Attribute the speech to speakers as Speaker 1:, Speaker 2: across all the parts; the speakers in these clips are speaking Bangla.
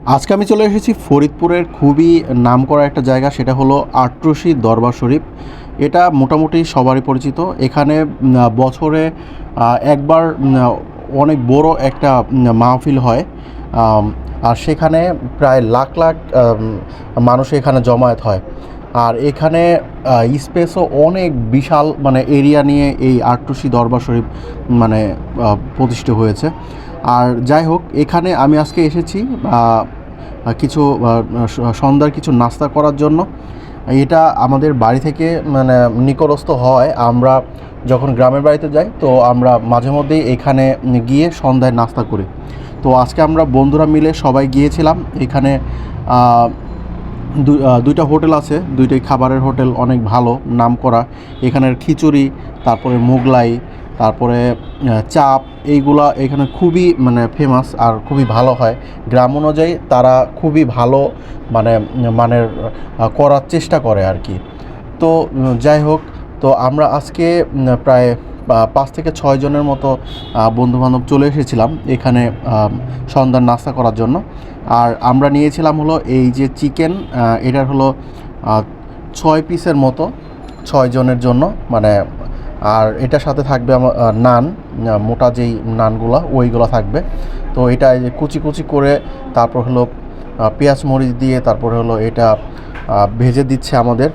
Speaker 1: আজকে আমি চলে এসেছি ফরিদপুরের খুবই নামকরা একটা জায়গা, সেটা হলো আটরশি দরবার শরীফ। এটা মোটামুটি সবারই পরিচিত। এখানে বছরে একবার অনেক বড় একটা মাহফিল হয়। আর সেখানে প্রায় লাখ লাখ মানুষ এখানে জমায়েত হয়। আর এখানে স্পেসও অনেক বিশাল মানে এরিয়া নিয়ে এই আটটুসি দরবার শরীফ মানে প্রতিষ্ঠিত হয়েছে। আর যাই হোক, এখানে আমি আজকে এসেছি কিছু সন্ধ্যার কিছু নাস্তা করার জন্য। এটা আমাদের বাড়ি থেকে মানে নিকটস্থ হয়। আমরা যখন গ্রামের বাড়িতে যাই, তো আমরা মাঝে মধ্যেই এখানে গিয়ে সন্ধ্যায় নাস্তা করি। তো আজকে আমরা বন্ধুরা মিলে সবাই গিয়েছিলাম। এখানে দুইটা হোটেল আছে। দুইটাই খাবারের হোটেল, অনেক ভালো নাম করা। এখানের খিচুড়ি, তারপরে মোগলাই তারপরে চাপ, এইগুলা এখানে খুবই মানে ফেমাস আর খুবই ভালো হয়। গ্রাম অনুযায়ী তারা খুবই ভালো মানে মানের করার চেষ্টা করে আর কি। তো যাই হোক, তো আমরা আজকে প্রায় পাঁচ থেকে ছয় জনের মতো বন্ধুবান্ধব চলে এসেছিলাম এখানে সন্ধ্যার নাস্তা করার জন্য। আর আমরা নিয়েছিলাম হলো এই যে চিকেন এটার হলো ছয় পিসের মতো, ছয় জনের জন্য মানে আর এটার সাথে থাকবে আমার নান মোটা যেই নানগুলো, ওইগুলো থাকবে। তো এটা যে কুচি কুচি করে তারপর হলো পেঁয়াজ মরিচ দিয়ে তারপরে হলো এটা ভেজে দিচ্ছে আমাদের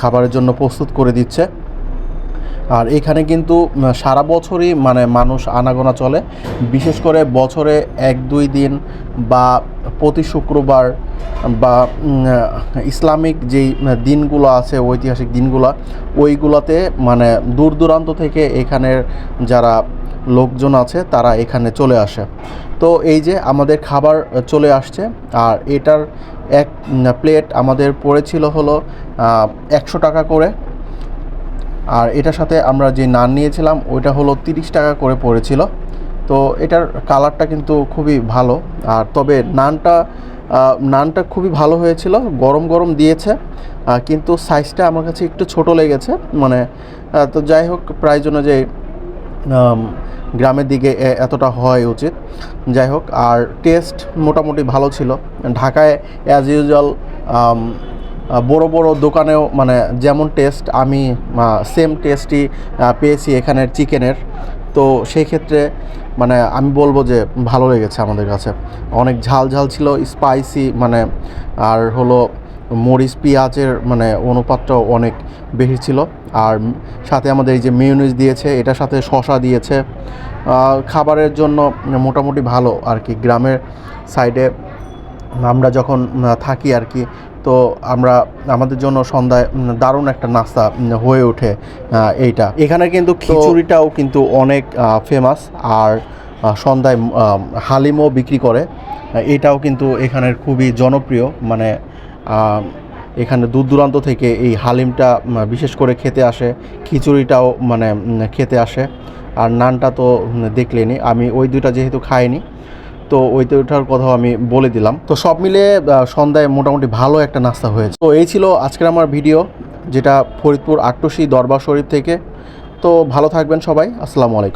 Speaker 1: খাবারের জন্য প্রস্তুত করে দিচ্ছে। আর এখানে কিন্তু সারা বছরই মানে মানুষ আনাগোনা চলে। বিশেষ করে বছরে এক দুই দিন বা প্রতি শুক্রবার বা ইসলামিক যেই দিনগুলো আছে, ঐতিহাসিক দিনগুলো, ওইগুলোতে মানে দূর দূরান্ত থেকে এখানের যারা লোকজন আছে, তারা এখানে চলে আসে। তো এই যে আমাদের খাবার চলে আসছে, আর এটার এক প্লেট আমাদের পড়েছিল হলো একশো টাকা করে। আর এটার সাথে আমরা যে নান নিয়েছিলাম, ওইটা হলো তিরিশ টাকা করে পড়েছিল। তো এটার কালারটা কিন্তু খুবই ভালো। আর তবে নানটা নানটা খুবই ভালো হয়েছিল গরম গরম দিয়েছে কিন্তু সাইজটা আমার কাছে একটু ছোট লেগেছে মানে তো যাই হোক প্রাইজ অনুযায়ী আম, গ্রামের দিকে এতটা হওয়াই উচিত। যাই হোক আর টেস্ট মোটামুটি ভালো ছিল। ঢাকায় অ্যাজ ইউজুয়াল বড় বড় দোকানেও মানে যেমন টেস্ট আমি সেম টেস্টই পেয়েছি এখানের চিকেনের তো সেই ক্ষেত্রে মানে আমি বলব যে ভালো লেগেছে আমাদের কাছে। অনেক ঝাল ঝাল ছিল স্পাইসি মানে আর হলো মরিচ, পেঁয়াজের মানে অনুপাতটাও অনেক বেশি ছিল। আর সাথে আমাদের এই যে মেয়নিজ দিয়েছে, এটার সাথে শশা দিয়েছে। খাবারের জন্য মোটামুটি ভালো আর কি। গ্রামের সাইডে আমরা যখন থাকি আর কি তো আমরা আমাদের জন্য সন্ধ্যায় দারুণ একটা নাস্তা হয়ে ওঠে এইটা। এখানে কিন্তু খিচুড়িটাও কিন্তু অনেক ফেমাস আর সন্ধ্যায় হালিমও বিক্রি করে। এটাও কিন্তু এখানের খুবই জনপ্রিয় মানে এখানে দূর দূরান্ত থেকে এই হালিমটা বিশেষ করে খেতে আসে খিচুড়িটাও মানে খেতে আসে। আর নানটা তো দেখলেনি আমি ওই দুইটা যেহেতু খাইনি তো ওইতে ওঠার কথাও আমি বলে দিলাম। তো সব মিলে সন্ধ্যায় মোটামুটি ভালো একটা নাস্তা হয়েছে। তো এই ছিল আজকের আমার ভিডিও, যেটা ফরিদপুর আটটসি দরবার শরীফ থেকে। তো ভালো থাকবেন সবাই। আসসালামু আলাইকুম।